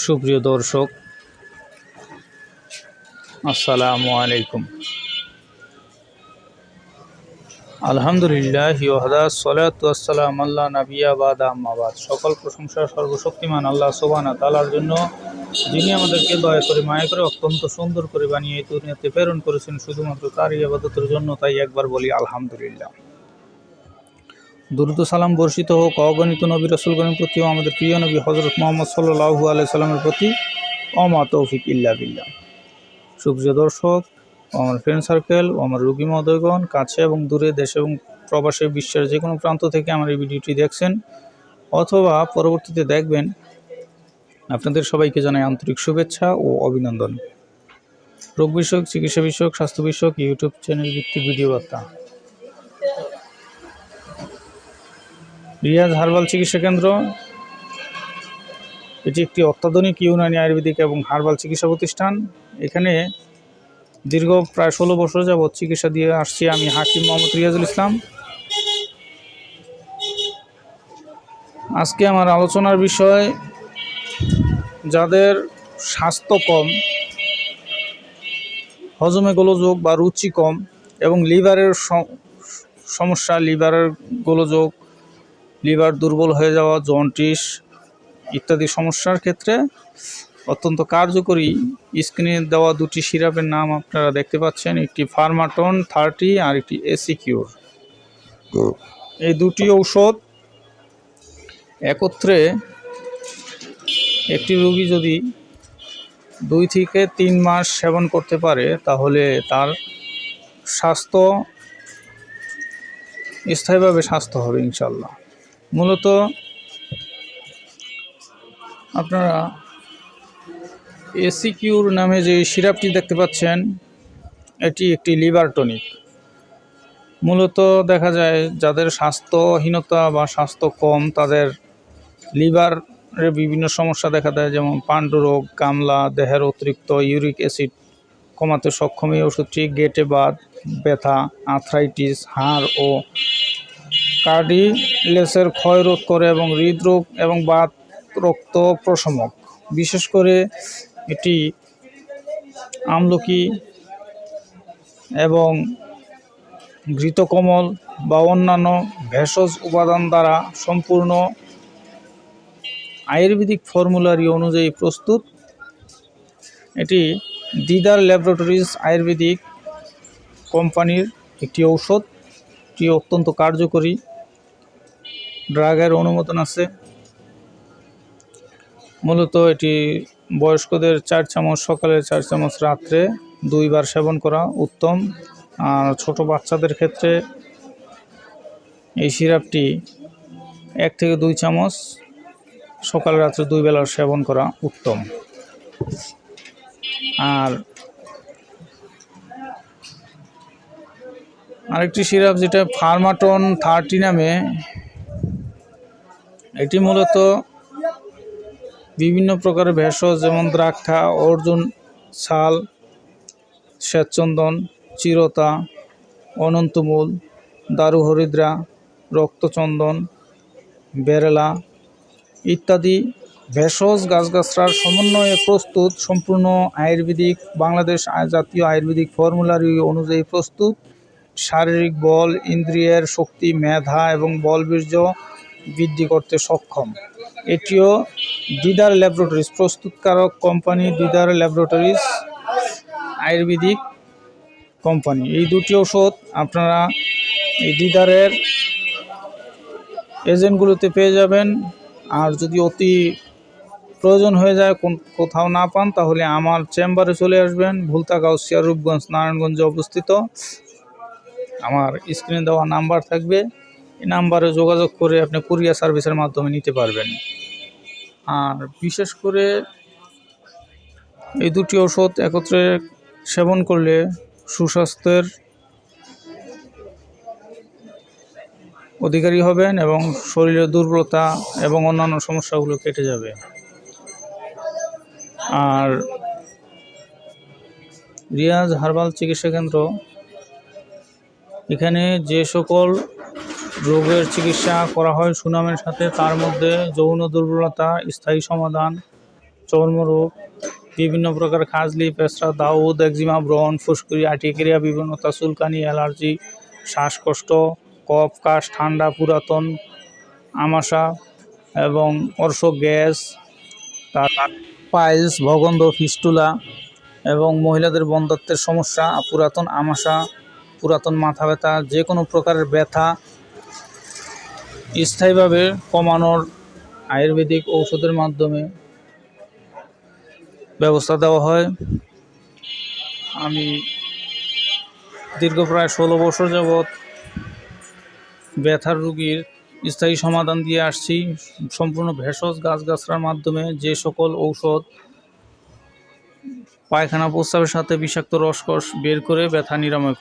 সুপ্রিয় দর্শক, আসসালামু আলাইকুম। আলহামদুলিল্লাহ ইহদা সালাতাম আল্লাহ নাবিয়া বাদ আম্মাবাদ সকল প্রশংসা সর্বশক্তিমান আল্লাহ সোবানা তালার জন্য। যিনি আমাদেরকে দয়া করে মায়া করে অত্যন্ত সুন্দর করে বানিয়ে দুনিয়াতে প্রেরণ করেছেন, শুধুমাত্র তারই আবাদতের জন্য তাই একবার বলি আলহামদুলিল্লাহ। দুরুদ সালাম বর্ষিত হোক। অগণিত নবী রসুলগণের প্রতি ও আমাদের প্রিয় নবী হজরত মোহাম্মদ সাল্লাহু আলাই সাল্লামের প্রতি অমা তৌফিক ইল্লা বিল্লাহ। সুপ্রিয় দর্শক আমার ফ্রেন্ড সার্কেল ও আমার রুগী মহোদয়গণ, কাছে এবং দূরে দেশ এবং প্রবাসে বিশ্বের যে কোনো প্রান্ত থেকে আমার এই ভিডিওটি দেখছেন অথবা পরবর্তীতে দেখবেন, আপনাদের সবাইকে জানাই আন্তরিক শুভেচ্ছা ও অভিনন্দন। রোগ বিষয়ক, চিকিৎসা বিষয়ক, স্বাস্থ্য বিষয়ক, ইউটিউব চ্যানেল ভিত্তিক ভিডিও বার্তা। রিয়াজ হার্বাল চিকিৎসা কেন্দ্র। এটি একটি অত্যাধুনিক ইউনানি আয়ুর্বেদিক এবং হার্বাল চিকিৎসা প্রতিষ্ঠান। এখানে দীর্ঘ প্রায় ষোলো বছর যাবৎ চিকিৎসা দিয়ে আসছি আমি হাকিম মোহাম্মদ রিয়াজুল ইসলাম। আজকে আমার আলোচনার বিষয় যাদের স্বাস্থ্য কম, হজমে গোলযোগ বা রুচি কম এবং লিভারের সমস্যা, লিভারের গোলযোগ লিভার দুর্বল হয়ে যাওয়া জন্টিস ইত্যাদি সমস্যার ক্ষেত্রে অত্যন্ত কার্যকরী স্ক্রিনে দেওয়া দুটি সিরাপের নাম আপনারা দেখতে পাচ্ছেন একটি ফার্মাটন থার্টি আর একটি এসিকিউর এই দুটি ঔষধ একত্রে একটি রোগী যদি দুই থেকে তিন মাস সেবন করতে পারে তাহলে তার স্বাস্থ্য স্থায়ীভাবে স্বাস্থ্য হবে ইনশাল্লাহ। মূলত আপনারা এসিকিউর নামে যে সিরাপটি দেখতে পাচ্ছেন, এটি একটি লিভার টনিক। মূলত দেখা যায় যাদের স্বাস্থ্যহীনতা বা স্বাস্থ্য কম, তাদের লিভারের বিভিন্ন সমস্যা দেখা দেয়, যেমন পাণ্ডুরোগ কামলা দেহের অতিরিক্ত ইউরিক অ্যাসিড কমাতে সক্ষম এই ওষুধটি, গেটে বাদ, ব্যথা, আর্থ্রাইটিস, হাড় ও কার্ডিলেসের ক্ষয় রোধ করে এবং হৃদরোগ এবং বাত রক্ত প্রশমক। বিশেষ করে এটি আমলকি এবং ঘৃতকমল বা অন্যান্য ভেষজ উপাদান দ্বারা সম্পূর্ণ আয়ুর্বেদিক ফর্মুলারি অনুযায়ী প্রস্তুত। এটি দিদার ল্যাবরেটরিজ আয়ুর্বেদিক কোম্পানির একটি ঔষধ। এটি অত্যন্ত কার্যকরী। ড্রাগের অনুমোদন আছে। মূলত এটি বয়স্কদের চার চামচ সকালে চার চামচ, রাত্রে দুইবার সেবন করা উত্তম। আর ছোট বাচ্চাদের ক্ষেত্রে এই সিরাপটি এক থেকে দুই চামচ, সকাল রাত্রে দুই বেলা সেবন করা উত্তম। আর আরেকটি সিরাপ যেটা ফার্মাটন থার্টি নামে এটি মূলত বিভিন্ন প্রকারের ভেষজ, যেমন দ্রাক্ষা, অর্জুন ছাল শ্বেতচন্দন, চিরতা, অনন্তমূল দারু হরিদ্রা রক্তচন্দন, বেরেলা ইত্যাদি ভেষজ গাছগাছড়ার সমন্বয়ে প্রস্তুত সম্পূর্ণ আয়ুর্বেদিক বাংলাদেশ জাতীয় আয়ুর্বেদিক ফর্মুলারি অনুযায়ী প্রস্তুত। শারীরিক বল, ইন্দ্রিয়ের শক্তি, মেধা এবং বলবীর্য বৃদ্ধি করতে সক্ষম। এটিও দিদার ল্যাবরেটরিজ, প্রস্তুতকারক company Didar laboratories Ayurvedic company. এই দুটি ওষুধ আপনারা এই দিদারের এজেন্টগুলোতে পেয়ে যাবেন। আর যদি অতি প্রয়োজন হয়ে যায়, কোন, কোথাও না পান, তাহলে আমার চেম্বারে চলে আসবেন। ভুলতা গাউসিয়া রূপগঞ্জ, নারায়ণগঞ্জে অবস্থিত। আমার স্ক্রিনে দেওয়া নাম্বার থাকবে। এই নাম্বারে যোগাযোগ করে আপনি কুরিয়ার সার্ভিসের মাধ্যমে নিতে পারবেন। আর বিশেষ করে এই দুটি ওষুধ একত্রে সেবন করলে সুস্বাস্থ্যের অধিকারী হবেন এবং শরীরের দুর্বলতা এবং অন্যান্য সমস্যাগুলো কেটে যাবে। আর রিয়াজ হার্বাল চিকিৎসা কেন্দ্র, এখানে যে সকল রোগের চিকিৎসা করা হয় সুনামের সাথে, তার মধ্যে যৌন দুর্বলতা, স্থায়ী সমাধান, চর্মরোগ, বিভিন্ন প্রকার খাজলি পেঁচড়া দাউদ, একজিমা, ব্রণ, ফুসকুড়ি আটিকেরিয়া বিভিন্নতা, চুলকানি, অ্যালার্জি, শ্বাসকষ্ট, কফ, কাশ, ঠান্ডা, পুরাতন, আমাশা এবং অর্শ গ্যাস, তার পাইলস, ভগন্ধ, ফিস্টুলা এবং মহিলাদের বন্ধত্বের সমস্যা, পুরাতন আমাশা, পুরাতন মাথা ব্যথা, যে কোনো প্রকারের ব্যথা স্থায়ীভাবে কমানোর আয়ুর্বেদিক ঔষধের মাধ্যমে ব্যবস্থা দেওয়া হয়। আমি দীর্ঘ প্রায় ষোলো বছর যাবৎ ব্যথার রুগীর স্থায়ী সমাধান দিয়ে আসছি। সম্পূর্ণ ভেষজ গাছগাছড়ার মাধ্যমে যে সকল ঔষধ পায়খানা প্রস্রাবের সাথে বিষাক্ত রসকস বের করে ব্যথা নিরাময়